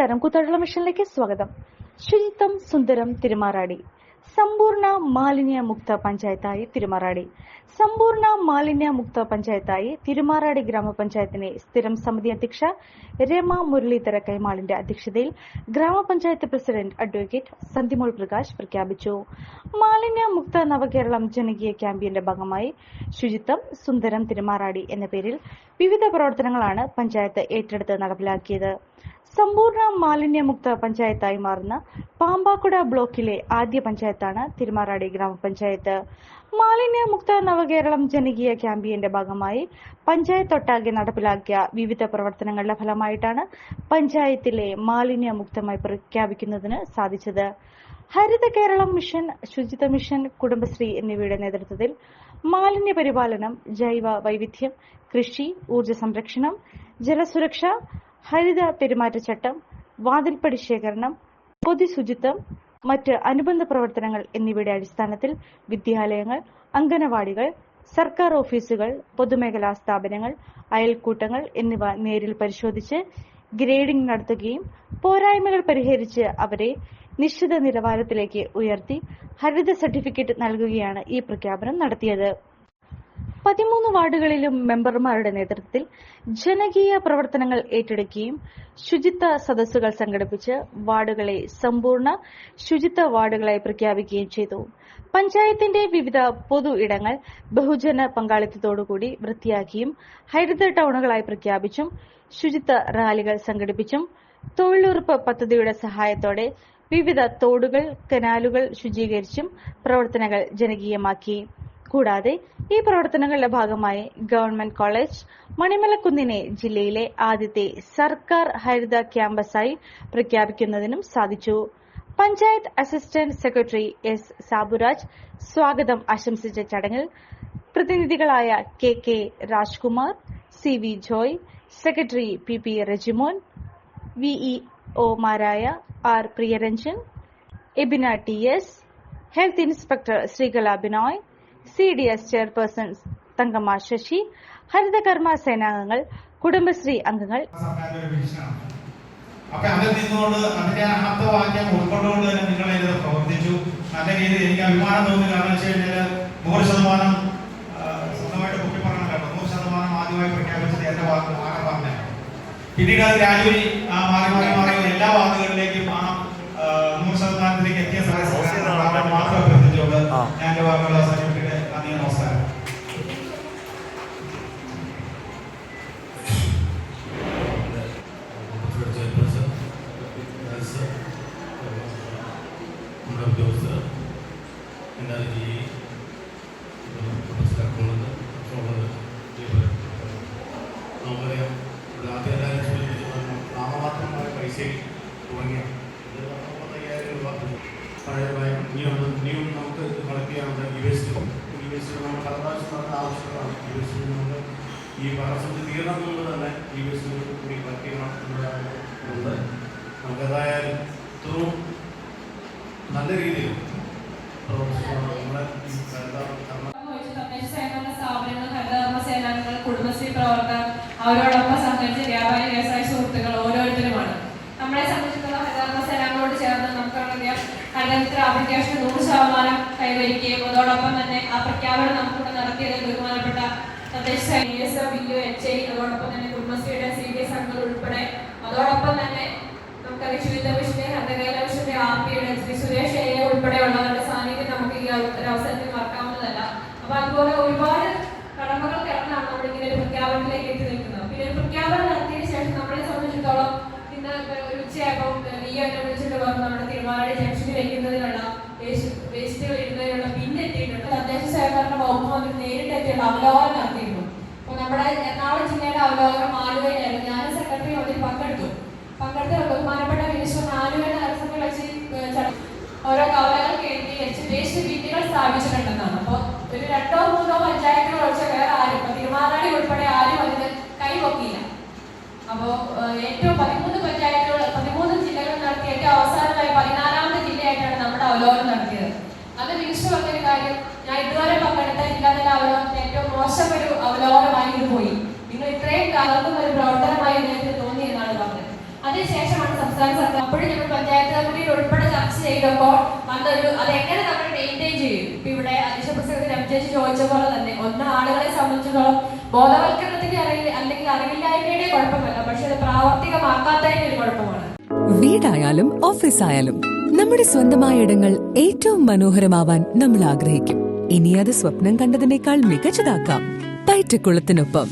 നമസ്കാരം. കൂത്താട്ടുള്ള മിഷനിലേക്ക് സ്വാഗതം. ശുചിത്വം സുന്ദരം തിരുമാറാടി. സമ്പൂർണ മാലിന്യ മുക്ത പഞ്ചായത്തായി തിരുമാറാടി. സമ്പൂർണ മാലിന്യ മുക്ത പഞ്ചായത്തായി തിരുമാറാടി ഗ്രാമപഞ്ചായത്തിനെ സ്ഥിരം സമിതി അധ്യക്ഷ രമ മുരളീധര കൈമാളിന്റെ അധ്യക്ഷതയിൽ ഗ്രാമപഞ്ചായത്ത് പ്രസിഡന്റ് അഡ്വക്കേറ്റ് സന്ധിമോൾ പ്രകാശ് പ്രഖ്യാപിച്ചു. മാലിന്യ മുക്ത നവകേരളം ജനകീയ ക്യാമ്പയിന്റെ ഭാഗമായി ശുചിത്വം സുന്ദരം തിരുമാറാടി എന്ന പേരിൽ വിവിധ പ്രവർത്തനങ്ങളാണ് പഞ്ചായത്ത് ഏറ്റെടുത്ത് നടപ്പിലാക്കിയത്. സമ്പൂർണ മാലിന്യമുക്ത പഞ്ചായത്തായി മാറുന്ന പാമ്പാക്കുട ബ്ലോക്കിലെ ആദ്യ പഞ്ചായത്താണ് തിരുമാറാടി ഗ്രാമപഞ്ചായത്ത്. മാലിന്യമുക്ത നവകേരളം ജനകീയ ക്യാമ്പയിന്റെ ഭാഗമായി പഞ്ചായത്തൊട്ടാകെ നടപ്പിലാക്കിയ വിവിധ പ്രവർത്തനങ്ങളുടെ ഫലമായിട്ടാണ് പഞ്ചായത്തിലെ മാലിന്യമുക്തമായി പ്രഖ്യാപിക്കുന്നതിന് സാധിച്ചത്. ഹരിത കേരളം മിഷൻ ശുചിത്വ മിഷൻ കുടുംബശ്രീ എന്നിവയുടെ നേതൃത്വത്തിൽ മാലിന്യ പരിപാലനം ജൈവ വൈവിധ്യം കൃഷി ഊർജ സംരക്ഷണം ജലസുരക്ഷ ഹരിത പെരുമാറ്റച്ചട്ടം വാതിൽപ്പടി ശേഖരണം പൊതുശുചിത്വം മറ്റ് അനുബന്ധ പ്രവർത്തനങ്ങൾ എന്നിവയുടെ അടിസ്ഥാനത്തിൽ വിദ്യാലയങ്ങൾ അംഗനവാടികൾ സർക്കാർ ഓഫീസുകൾ പൊതുമേഖലാ സ്ഥാപനങ്ങൾ അയൽക്കൂട്ടങ്ങൾ എന്നിവ നേരിൽ പരിശോധിച്ച് ഗ്രേഡിംഗ് നടത്തുകയും പോരായ്മകൾ പരിഹരിച്ച് അവരെ നിശ്ചിത നിലവാരത്തിലേക്ക് ഉയർത്തി ഹരിത സർട്ടിഫിക്കറ്റ് നൽകുകയാണ് ഈ പ്രഖ്യാപനം നടത്തിയത്. പതിമൂന്ന് വാർഡുകളിലും മെമ്പർമാരുടെ നേതൃത്വത്തിൽ ജനകീയ പ്രവർത്തനങ്ങൾ ഏറ്റെടുക്കുകയും ശുചിത്വ സദസ്സുകൾ സംഘടിപ്പിച്ച് വാർഡുകളെ സമ്പൂർണ ശുചിത്വ വാർഡുകളായി പ്രഖ്യാപിക്കുകയും ചെയ്തു. പഞ്ചായത്തിന്റെ വിവിധ പൊതു ഇടങ്ങൾ ബഹുജന പങ്കാളിത്തത്തോടുകൂടി വൃത്തിയാക്കിയും ഹരിത ടൗണുകളായി പ്രഖ്യാപിച്ചും ശുചിത്വ റാലികൾ സംഘടിപ്പിച്ചും തൊഴിലുറപ്പ് പദ്ധതിയുടെ സഹായത്തോടെ വിവിധ തോടുകൾ കനാലുകൾ ശുചീകരിച്ചും പ്രവർത്തനങ്ങൾ ജനകീയമാക്കി. കൂടാതെ ഈ പ്രവർത്തനങ്ങളുടെ ഭാഗമായി ഗവൺമെന്റ് കോളേജ് മണിമലക്കുന്നിനെ ജില്ലയിലെ ആദ്യത്തെ സർക്കാർ ഹരിത ക്യാമ്പസായി പ്രഖ്യാപിക്കുന്നതിനും സാധിച്ചു. Panchayat assistant secretary S Saburaj സ്വാഗതം ആശംസിച്ച ചടങ്ങിൽ പ്രതിനിധികളായ K K Rajkumar C V Joy secretary P P Rejimon V E ഒമാരായ R Priyaranjan Ebina T S health inspector Sreekala Binoy C D S chairperson Thankamma Sasi ഹരിതകർമ്മ സേനാംഗങ്ങൾ കുടുംബശ്രീ അംഗങ്ങൾ. അപ്പൊ അതിൽ നിന്നുകൊണ്ട് അതിന്റെ ആപ്തവാക്യം ഉൾക്കൊണ്ടുകൊണ്ട് തന്നെ നിങ്ങളെ ഇത് പ്രവർത്തിച്ചു. നല്ല രീതിയിൽ എനിക്ക് അഭിമാനം തോന്നി. കാരണം വെച്ച് കഴിഞ്ഞാൽ നൂറ് ശതമാനം സ്വന്തമായിട്ട് കുട്ടി പറഞ്ഞ കേട്ടോ നൂറ് ശതമാനം ആദ്യമായി പ്രഖ്യാപിച്ചത് എന്റെ വാക്ക് ആകെ പറഞ്ഞു പിന്നീട് അത് ഗ്രാജുവലി ആ മാറി മാറി മാറി എല്ലാ വാർഡുകളിലേക്കും ആ നൂറ് ശതമാനത്തിലേക്ക് എത്തിയ സാഹചര്യം മാത്രം അഭ്യർത്ഥിച്ചുകൊണ്ട് ഞാൻ എന്റെ വാക്കുകൾ അവസാനിപ്പിക്കട്ടെ നമ്മുടെ ഉദ്യോഗസ്ഥർ എന്റെ ഈ മനസ്സിലാക്കുന്നത് നമുക്കറിയാം ഇവിടെ ആദ്യം നാമമാത്രമായ പൈസയിൽ തുടങ്ങിയ മുപ്പത്തയ്യായിരം രൂപ പഴയതായ ഇനിയും ഇനിയും നമുക്ക് കളക്ട് ചെയ്യാനുള്ള ഈ വേസ്റ്റ് ഈ വേസ്റ്റ് നമ്മൾ കടലാശം നടന്ന ആവശ്യങ്ങളാണ് ഈ വേസ്റ്റ് നമുക്ക് ഈ വർഷത്തിൽ തീരണം എന്നുള്ളത് തന്നെ ഈ വേസ്റ്റ് കൂടി കളക്ട് ചെയ്യണം എന്നുള്ളതുകൊണ്ട് നമുക്കതായാലും ഇത്രയും നല്ല രീതിയിൽ. കുടുംബശ്രീ പ്രവർത്തകർ അവരോടൊപ്പം സഹകരിച്ച വ്യാപാരി വ്യവസായ സുഹൃത്തുക്കൾ ഓരോരുത്തരുമാണ്. നമ്മളെ സംബന്ധിച്ചുള്ള ഹരിതകർമ്മ സേനാംഗങ്ങളോട് ചേർന്ന് നമുക്കറിയാം ഹരിതമിത്ര ആപ്ലിക്കേഷൻ നൂറ് ശതമാനം കൈവരിക്കുകയും അതോടൊപ്പം തന്നെ ആ പ്രഖ്യാപനം നമുക്കിവിടെ നടത്തിയത് ബഹുമാനപ്പെട്ട തദ്ദേശ B S B U H I അതോടൊപ്പം തന്നെ കുടുംബശ്രീയുടെ സി ഡി എസ് അംഗങ്ങൾ ഉൾപ്പെടെ അതോടൊപ്പം തന്നെ നമുക്കറിയാം ശുചിത്വ മിഷന്റെ ഹരിതകേല മിഷന്റെ ആർ പിയുടെ ശ്രീ സുരേഷ് എ ഉൾപ്പെടെയുള്ളവരുടെ സാന്നിധ്യം നമുക്ക് ഈ ഒരു അവസരത്തിൽ മറക്കാവുന്നതല്ല അപ്പൊ അതുപോലെ ഒരുപാട് കടമകൾ കിടന്നാണ് നമ്മൾ ഇങ്ങനെ ഒരു പ്രഖ്യാപനത്തിലേക്ക് എത്തി നിൽക്കുന്നത്. പിന്നെ ഒരു പ്രഖ്യാപനം നടത്തിയതിനു ശേഷം നമ്മളെ സംബന്ധിച്ചിടത്തോളം ഇന്ന് ഒരു ഉച്ചയാകും ഈ എന്നെ വിളിച്ചിട്ട് പറഞ്ഞു നമ്മുടെ തിരുമാലി ജംഗ്ഷനിൽ വെക്കുന്നതിനുള്ള വേസ്റ്റുകൾ ഇടുന്നതിനുള്ള ബിൻ എത്തിയിട്ടുണ്ട് തദ്ദേശ സ്വയംഭരണ വകുപ്പ് മന്ത്രി നേരിട്ട് എത്തിയുള്ള അവലോകനം നടത്തിയിരുന്നു. അപ്പൊ നമ്മുടെ എറണാകുളം ജില്ലയുടെ അവലോകനം ആലുവയിലായിരുന്നു. ഞാൻ സെക്രട്ടറി അതിൽ പങ്കെടുത്തു. പങ്കെടുത്ത അപ്പോ ഏറ്റവും പതിമൂന്ന് പഞ്ചായത്തുകൾ പതിമൂന്ന് ജില്ലകൾ നടത്തിയ ഏറ്റവും അവസാനമായി പതിനാലാമത്തെ ജില്ലയായിട്ടാണ് നമ്മുടെ അവലോകനം നടത്തിയത്. അത് മിനിസ്റ്റർ പറഞ്ഞൊരു കാര്യം ഞാൻ ഇതുവരെ പങ്കെടുത്ത ജില്ലാതല അവലോകനത്തിന് ഏറ്റവും മോശം ഒരു അവലോകനമായി ഇത് പോയി. നിങ്ങൾ ഇത്രയും കാലത്തും ഒരു പ്രവർത്തനമായി നിങ്ങൾക്ക് തോന്നി എന്നാണ് പറഞ്ഞത്. അതിനുശേഷമാണ് സംസ്ഥാന സർക്കാർ അപ്പോഴും ഞങ്ങൾ പഞ്ചായത്ത് കമ്മിറ്റിയിൽ ഉൾപ്പെടെ ചർച്ച ചെയ്തപ്പോൾ വന്നൊരു അത് എങ്ങനെ നമ്മൾ മെയിന്റെയിൻ ചെയ്യും? ഇപ്പൊ ഇവിടെ അധ്യക്ഷ പ്രസംഗത്തിൽ എം ചോദിച്ച പോലെ തന്നെ ഒന്ന് ആളുകളെ സംബന്ധിച്ചിടത്തോളം ബോധവൽക്കരണത്തിന്റെ അറിയില്ല അല്ലെങ്കിൽ അറിവില്ലായ്മയുടെ കുഴപ്പമല്ല പക്ഷെ അത് പ്രാവർത്തികമാക്കാത്തതിന്റെ ഒരു കുഴപ്പമാണ്. വീടായാലും ഓഫീസായാലും നമ്മുടെ സ്വന്തമായ ഇടങ്ങൾ ഏറ്റവും മനോഹരമാവാൻ നമ്മൾ ആഗ്രഹിക്കും. ഇനി അത് സ്വപ്നം കണ്ടതിനേക്കാൾ മികച്ചതാക്കാം പയറ്റക്കുളത്തിനൊപ്പം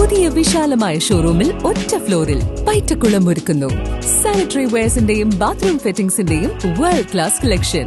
പുതിയ വിശാലമായ ഷോറൂമിൽ ഒറ്റ ഫ്ലോറിൽ പയറ്റക്കുളം ഒരുക്കുന്നു. സാനിറ്ററി വെയർസിന്റെയും ബാത്റൂം ഫിറ്റിംഗ്സിന്റെയും വേൾഡ് ക്ലാസ് കളക്ഷൻ